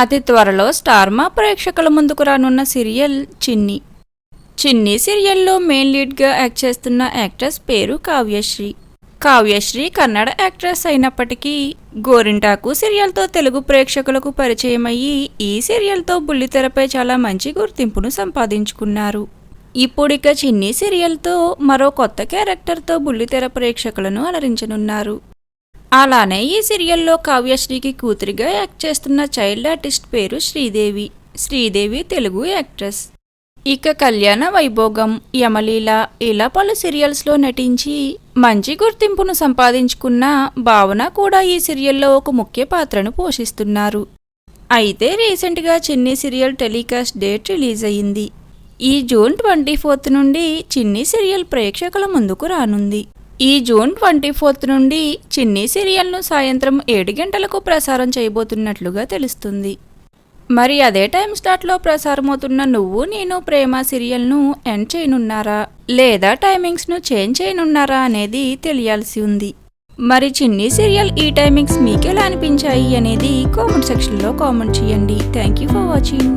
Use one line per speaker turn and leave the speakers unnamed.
అతి త్వరలో స్టార్మా ప్రేక్షకుల ముందుకు రానున్న సీరియల్ చిన్ని. చిన్ని సీరియల్లో మెయిన్ లీడ్గా యాక్ట్ చేస్తున్న యాక్ట్రెస్ పేరు కావ్యశ్రీ. కావ్యశ్రీ కన్నడ యాక్ట్రెస్ అయినప్పటికీ గోరింటాకు సీరియల్తో తెలుగు ప్రేక్షకులకు పరిచయం అయ్యి ఈ సీరియల్తో బుల్లితెరపై చాలా మంచి గుర్తింపును సంపాదించుకున్నారు. ఇప్పుడిక చిన్ని సీరియల్తో మరో కొత్త క్యారెక్టర్తో బుల్లితెర ప్రేక్షకులను అలరించనున్నారు. అలానే ఈ సీరియల్లో కావ్యశ్రీకి కూతురిగా యాక్ట్ చేస్తున్న చైల్డ్ ఆర్టిస్ట్ పేరు శ్రీదేవి. శ్రీదేవి తెలుగు యాక్ట్రెస్. ఇక కళ్యాణ వైభోగం యమలీల ఇలా పలు సీరియల్స్లో నటించి మంచి గుర్తింపును సంపాదించుకున్న భావన కూడా ఈ సీరియల్లో ఒక ముఖ్య పాత్రను పోషిస్తున్నారు. అయితే రీసెంట్గా చిన్ని సీరియల్ టెలికాస్ట్ డేట్ రిలీజ్ అయ్యింది. ఈ జూన్ ట్వంటీ ఫోర్త్ నుండి చిన్ని సీరియల్ ప్రేక్షకుల ముందుకు రానుంది. ఈ జూన్ ట్వంటీ ఫోర్త్ నుండి చిన్ని సీరియల్ను సాయంత్రం ఏడు గంటలకు ప్రసారం చేయబోతున్నట్లుగా తెలుస్తుంది. మరి అదే టైం స్లాట్లో ప్రసారమవుతున్న నువ్వు నేను ప్రేమ సీరియల్ను ఎండ్ చేయనున్నారా? లేదా టైమింగ్స్ను చేంజ్ చేయనున్నారా అనేది తెలియాల్సి ఉంది. మరి చిన్ని సీరియల్ ఈ టైమింగ్స్ మీకెలా అనిపించాయి అనేది కామెంట్ సెక్షన్లో కామెంట్ చేయండి. Thank you for watching.